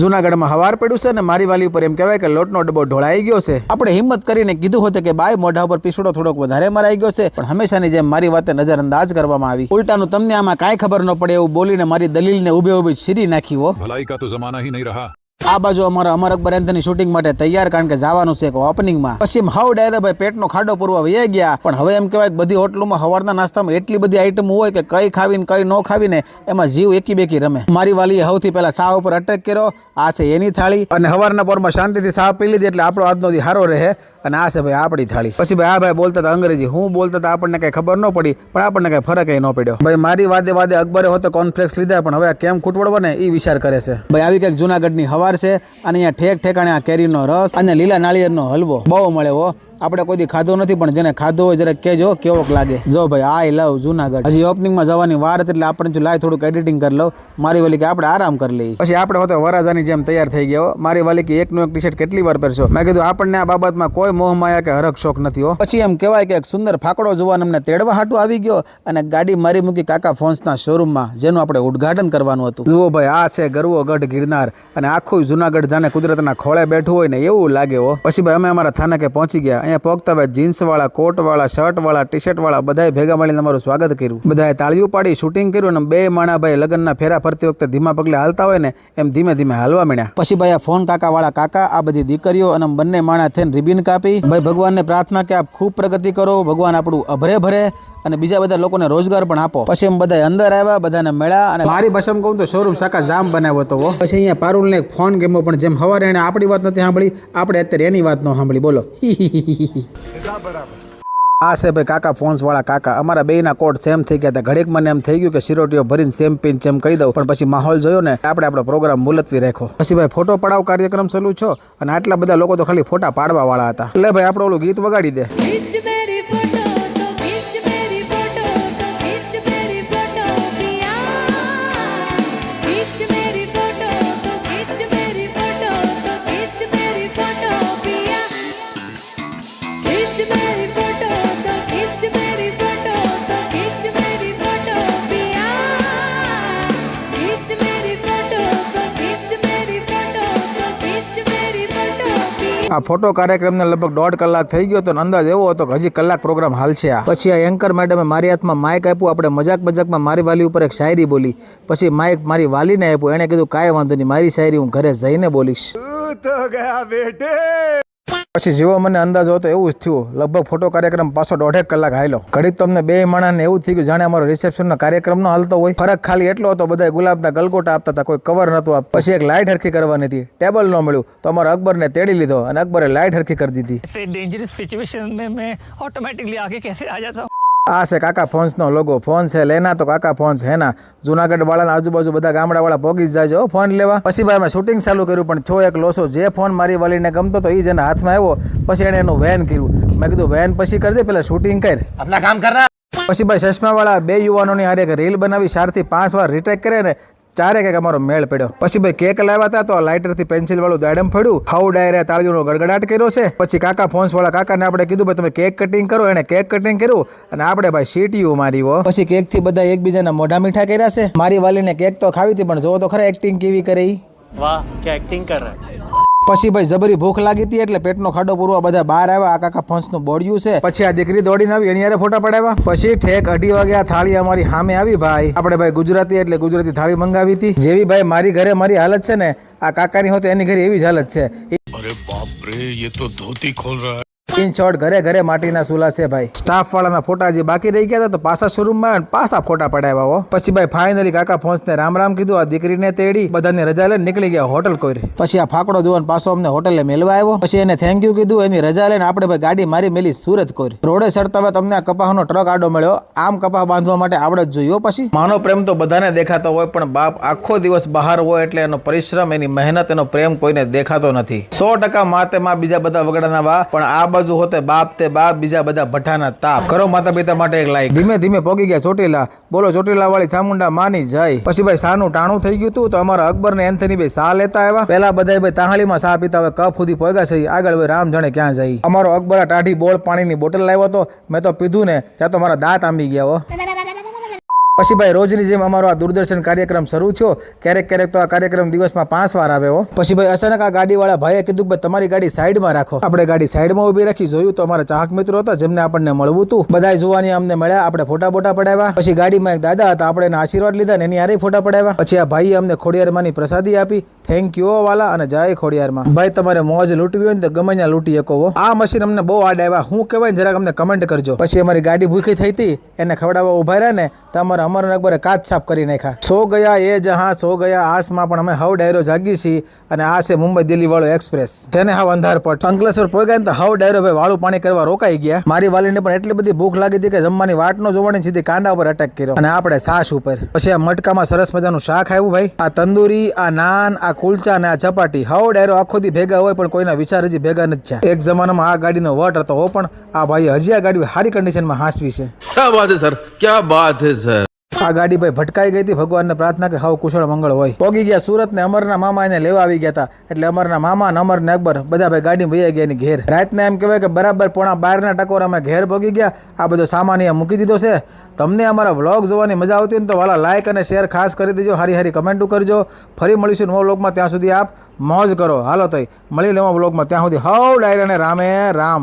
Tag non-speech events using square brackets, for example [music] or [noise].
જૂનાગઢમાં હવાર પડ્યું છે અને મારી વાલી ઉપર એમ કહેવાય કે લોટનો ડબ્બો ઢોળાઈ ગયો છે. આપણે હિંમત કરીને કીધું હતું કે બાય મોઢા ઉપર પીસડો થોડોક વધારે મરાઈ ગયો છે, પણ હંમેશાની જેમ મારી વાતે નજરઅંદાજ કરવામાં આવી. ઉલટાનું તમને આમાં કાંઈ ખબર ન પડે એવું બોલીને મારી દલીલને ઉભે ઊભી છીરી નાખી હો. ભલાઈ કા તો જમાના નહીં રહા. આ બાજુ અમારા અમર અકબર એન્થની શૂટિંગ માટે તૈયાર કારણ કે જવાનું છે ઓપનિંગમાં પછી હાવ ડાયરે ભાઈ પેટનો ખાડો પૂરવા વહી ગયા. પણ હવે એમ કહેવાય બધી હોટલોમાં હવારના નાસ્તામાં એટલી બધી આઈટમ હોય કે કઈ ખાવીને કઈ ન ખાવીને એમાં જીવ એકી બેકી રમે. મારી વાલીએ સૌથી પહેલા ચા ઉપર અટેક કર્યો. આ છે એની થાળી. અને હવારના પોરમાં શાંતિથી ચા પી લીધી એટલે આપણો આજનો દી સારો રહે. અને આ છે ભાઈ આપણી થાળી. પછી ભાઈ આ ભાઈ બોલતા હતા અંગ્રેજી. હું બોલતા હતા આપણને કઈ ખબર ન પડી, પણ આપણને કઈ ફરક ન પડ્યો. ભાઈ મારી વાદે વાદે અકબરે હોતે કોન્ફ્લેક્સ લીધા, પણ હવે કેમ ખૂટવડવો ને એ વિચાર કરે છે. ભાઈ આવી કંઈક જુનાગઢની હવાર છે. અને અહીંયા ઠેક ઠેકાણે આ કેરીનો રસ અને લીલા નાળિયેરનો હલવો. બહુ મળે હો. આપણે કોઈ ખાધો નથી, પણ જેને ખાધો હોય જરાક કહેજો કેવોક લાગે. જો ભાઈ આઈ લવ જુનાગઢ. હજી ઓપનિંગમાં જવાની વાર એટલે આપણે જો લાય થોડુંક એડિટિંગ કરી લઉં. મારી વાલી કે આપણે આરામ કરી લઈએ. પછી આપણે હોતો વરાજાની જેમ તૈયાર થઈ ગયો મારી વાલી કે એકનું એક ટી શર્ટ કેટલી વાર પહેરશો? મેં કીધું, આપણને આ બાબતમાં કોઈ મોહ માયા કે હરખ શોખ નથી હો. પછી એમ કહેવાય કે એક સુંદર ફાકડો જોવાનું અમને તેડવા હાટું આવી ગયો અને ગાડી મારી મૂકી કાકા ફોન્સના શોરૂમમાં જેનું આપણે ઉદઘાટન કરવાનું હતું. જુઓ ભાઈ, આ છે ગરવો ગઢ ગિરનાર અને આખું જુનાગઢ જાણે કુદરતના ખોળે બેઠું હોય ને એવું લાગે હો. પછી ભાઈ, અમે અમારા થાનકે પહોંચી ગયા. અહીંયા પહોંચતા ભાઈ જીન્સવાળા વાળા કોટ વાળા શર્ટ વાળા ટી શર્ટ વાળા બધાએ ભેગા મળીને અમારું સ્વાગત કર્યું. બધાએ તાળીઓ પાડી, શૂટિંગ કર્યું અને બે માણા ભાઈ લગ્નના ફેરા ફરતી વખતે ધીમા પગલે હાલતા હોય ને એમ ધીમે ધીમે હાલવા માંડ્યા. પછી ભાઈ આ ફોન કાકા વાળા કાકા, આ બધી દીકરીઓ અને બંને માણા થઈને રિબિન કાપી. ભાઈ ભગવાનને પ્રાર્થના કે આપ ખૂબ પ્રગતિ કરો, ભગવાન આપણું અભરે ભરે. અને બીજા બધા લોકોને રોજગાર પણ આપો. પછી એમ બધા અંદર આવ્યા બધાને મળ્યા અને મારી ભાષામાં કહું તો શોરૂમ શાખા જામ બનાવ્યો હતો પછી અહીંયા પારુલને એક ફોન ગેમો પણ જેમ હવારે એને આપણી વાત નથી સાંભળી આપણે અત્યારે એની વાત ન સાંભળી. બોલો. [laughs] આ છે ભાઈ કાકા ફોન્સ વાળા કાકા. અમારા બેયના કોડ સેમ થઈ ગયા હતા. ઘડીક મને એમ થઈ ગયું કે શિરોટીઓ ભરીને સેમ પિન સેમ કહી દઉં. પણ પછી માહોલ જોયો ને આપણે આપણો પ્રોગ્રામ મુલતવી રાખો પછી ભાઈ ફોટો પડાવ કાર્યક્રમ ચાલુ છો અને આટલા બધા લોકો તો ખાલી ફોટા પાડવા વાળા હતા. એટલે ભાઈ આપણે ઓલું ગીત વગાડી દે. આ ફોટો કાર્યક્રમને લગભગ દોઢ કલાક થઈ ગયો તો અંદાજ એવો હતો કે હજી કલાક પ્રોગ્રામ હાલશે આ. પછી આ એન્કર મેડમે મારી હાથમાં માઇક આપ્યું, આપણે મજાક મજાકમાં મારી વાલી ઉપર એક શાયરી બોલી. પછી માઇક મારી વાલીને આપ્યું, એણે કીધું, કાંઈ વાંધો નહીં, મારી શાયરી હું ઘરે જઈને બોલીશ. પછી જેવો મને અંદાજ હતો એવું જ થયું. લગભગ ફોટો કાર્યક્રમ પાછો દોઢેક કલાક હાલ્યો. ઘડીક તમને બે માણસને એવું થઈ ગયું જાણે અમારો રિસેપ્શનનો કાર્યક્રમ ન હાલતો હોય. ફરક ખાલી એટલો હતો બધા ગુલાબના ગલગોટા આપતા હતા, કોઈ કવર નહોતું આપતા. પછી એક લાઇટ હરખી કરવાની હતી. ટેબલ ન મળ્યું. તો અમારો અકબરને તેડી લીધો અને અકબરે લાઇટ હરખી કરી દીધી. ડેન્જરસ સિચ્યુએશન મેં ઓટોમેટિકલી આગે કેસે આ જાતા આ છે કાકા ફોન્સનો લોગો ફોન છે લેના તો કાકા ફોન્સ હેના જુનાગઢ વાળાના આજુબાજુ બધા ગામડા વાળા પોગી જાય ફોન લેવા. પછી ભાઈ મેં શૂટિંગ ચાલુ કર્યું પણ છો એક લોસો જે ફોન મારી વાલીને ગમતો તો એ જ એના હાથમાં આવ્યો. પછી એણે એનું વેન કર્યું. મેં કીધું વેન પછી કરજે પેલા શૂટિંગ કર. આપણા કામ કરના પછી ભાઈ ચશ્માવાળા બે યુવાનોની હારે એક રીલ બનાવી ચારથી પાંચ વાર રીટેક કરે ને ચારે કંઈક અમારો મેળ પડ્યો. પછી ભાઈ કેક લાવ્યા હતા તો લાઇટરથી પેન્સિલવાળું દાડમ ફડ્યું. હાઉ ડાયરે તાળીઓનો ગડગડાટ કર્યો છે. પછી કાકા ફોન્સવાળા કાકાને આપણે કીધું, ભાઈ તમે કેક કટિંગ કરો. એને કેક કટિંગ કર્યું અને આપણે ભાઈ સીટીયું મારી પછી કેકથી બધા એકબીજાના મોઢા મીઠા કર્યા છે. મારી વાલીને કેક તો ખાવી હતી, પણ જોવો તો ખરા એક્ટિંગ કેવી કરી. વાહ કે એક્ટિંગ કર રહા? પછી ભાઈ જબરી ભૂખ લાગી હતી એટલે પેટનો ખાડો પૂરવા બધા બહાર આવ્યા. આ કાકા ફંસનું બોડ્યું છે. પછી આ દીકરી દોડીને આવી, એની યારે ફોટા પડાવ્યા. પછી ઠેક અઢી વાગે આ થાળી અમારી સામે આવી ભાઈ. આપણે ભાઈ ગુજરાતી એટલે ગુજરાતી થાળી મંગાવી હતી. જેવી ભાઈ મારી ઘરે મારી હાલત છે ને, આ કાકાની હોય તો એની ઘરે એવી જ હાલત છે. અરે બાપ રે તો ધોતી ખોલ રહા ઇન શોર્ટ ઘરે ઘરે માટીના સુલા છે ભાઈ. સ્ટાફ વાળાના ફોટા જે બાકી રહી ગયા હતા તો પાછા શોરૂમમાં પાછા ફોટા પડાવ્યા હો. પછી ભાઈ ફાઇનલી કાકા પહોંચને રામ રામ કીધું, આ દીકરીને તેડી, બધાની રજા લઈને નીકળી ગયા હોટલ કોઈ પછી આ ફાકડો જોવાનો પાછો અમને હોટલે મેળવા આવ્યો. પછી એને થેન્ક યુ કીધું, એની રજા લઈને આપણે ભાઈ ગાડી મારી મેલી સુરત કોઈ રોડે હવે તમને આ કપાહનો ટ્રક આડો મળ્યો. આમ કપાહ બાંધવા માટે આવડે જ જોયો પછી. માનો પ્રેમ તો બધાને દેખાતો હોય, પણ બાપ આખો દિવસ બહાર હોય એટલે એનો પરિશ્રમ, એની મહેનત, એનો પ્રેમ કોઈને દેખાતો નથી. સો ટકા માતે માં બીજા બધા વગડાના પણ આ બાજુ હોતે બાપ તે બાપ, બીજા બધા ભઠ્ઠાના તાપ. કરો માતા પિતા માટે એક લાઈક ધીમે ધીમે પોગી ગયા ચોટીલા. બોલો ચોટીલા વાળી ચામુંડા માની જાય. પછી ભાઈ સાનું ટાણું થઈ ગયું હતું તો અમારા અકબર ને એન્થની ભાઈ સા લેતા આવ્યા. પેલા બધા ભાઈ તાહાળીમાં સા પીતા હવે કપ સુધી પોગ્યા છે. આગળ ભાઈ રામ જાણે ક્યાં જાય. અમારો અકબર ટાઢી બોલ પાણીની બોટલ લાવ્યો હતો. મેં તો પીધું ને, ત્યાં તો મારા દાંત આંબી ગયા હો. પછી ભાઈ, રોજની જેમ અમારો આ દૂરદર્શન કાર્યક્રમ શરૂ થયો, ક્યારેક ક્યારેક તો આ કાર્યક્રમ દિવસમાં પાંચ વાર આવ્યો પછી ભાઈ, અચાનક આ ગાડીવાળા ભાઈએ કીધું કે તમારી ગાડી સાઈડમાં રાખો. આપણે ગાડી સાઈડમાં ઊભી રાખી, જોયું તો અમારા ચાહક મિત્રો હતા, જેમને આપણને મળવું હતું. બધાય જોવાની અમને મળ્યા, આપણે ફોટા બોટા પડાવ્યા. પછી ગાડીમાં એક દાદા હતા, આપણે એના આશીર્વાદ લીધા ને એની હારે ફોટા પડાવ્યા. પછી આ ભાઈએ અમને ખોડિયારમાંની પ્રસાદી આપી. થેન્ક યુ વાલા, અને જય ખોડિયારમાં. ભાઈ, તમારે મોજ લૂંટવી હોય ને તો ગમે ત્યાં લૂંટી શકો. આ મશીન અમને બહુ આડ આવ્યા હું કહેવાય જરાક અમને કમેન્ટ કરજો. પછી અમારી ગાડી ભૂખી થઈ હતી, એને ખવડાવવા ઊભા રહ્યા ને તો અમારે અકબરે કાચ સાફ કરી નાખ્યા. સો ગયા એ જહાં સો ગયા આસમાં પણ અમે હવ ડાયરો જાગી છીએ અને આ છે મુંબઈ દિલ્હી વાળો એક્સપ્રેસ. જેને હાવ અંધારપટ અંકલેશ્વર પહોંચ્યા ને તો હવ ડાયરો ભાઈ વાળું પાણી કરવા રોકાઈ ગયા. મારી વાલીને પણ એટલી બધી ભૂખ લાગી હતી કે જમવાની વાટનો જોવાની, સીધી કાંડા ઉપર અટેક કર્યો. અને આપણે સાસ ઉપર. પછી આ મટકામાં સરસ મજાનું શાક આવ્યું ભાઈ. આ તંદુરી, આ નાન, આ કુલચા અને આ ચપાટી. હવ ડાયરો આખો દી ભેગા હોય પણ કોઈના વિચાર હજી ભેગા નથી થયા. એક જમાનામાં આ ગાડીનો વટ હતો, હો, પણ આ ભાઈ હજી આ ગાડી સારી કન્ડિશનમાં હાંસવી છે. ક્યાં વાત છે સર? ક્યાં વાત છે સર આ ગાડી ભાઈ ભટકાઈ ગઈ હતી. ભગવાનને પ્રાર્થના કે હાવ કુશળ મંગળ હોય. પોગી ગયા સુરત ને અમરના મામા એને લેવા આવી ગયા હતા. એટલે અમરના મામા અને અમર ને અકબર બધા ભાઈ ગાડી ભૈયા ગયા એની ઘેર. રાતના એમ કહેવાય કે બરાબર પોણા બારના અમે ઘેર પોગી ગયા. આ બધો સામાન અહીંયા મૂકી દીધો છે. તમને અમારા વ્લોગ જોવાની મજા આવતી ને તો વાલા લાઇક અને શેર ખાસ કરી દેજો. હારી હારી કમેન્ટો કરજો ફરી મળીશું નવા વ્લોગમાં ત્યાં સુધી આપ મોજ કરો. હાલો તઈ. મળી લેવા વ્લોગમાં ત્યાં સુધી હવ ડાયરાને રામે રામ.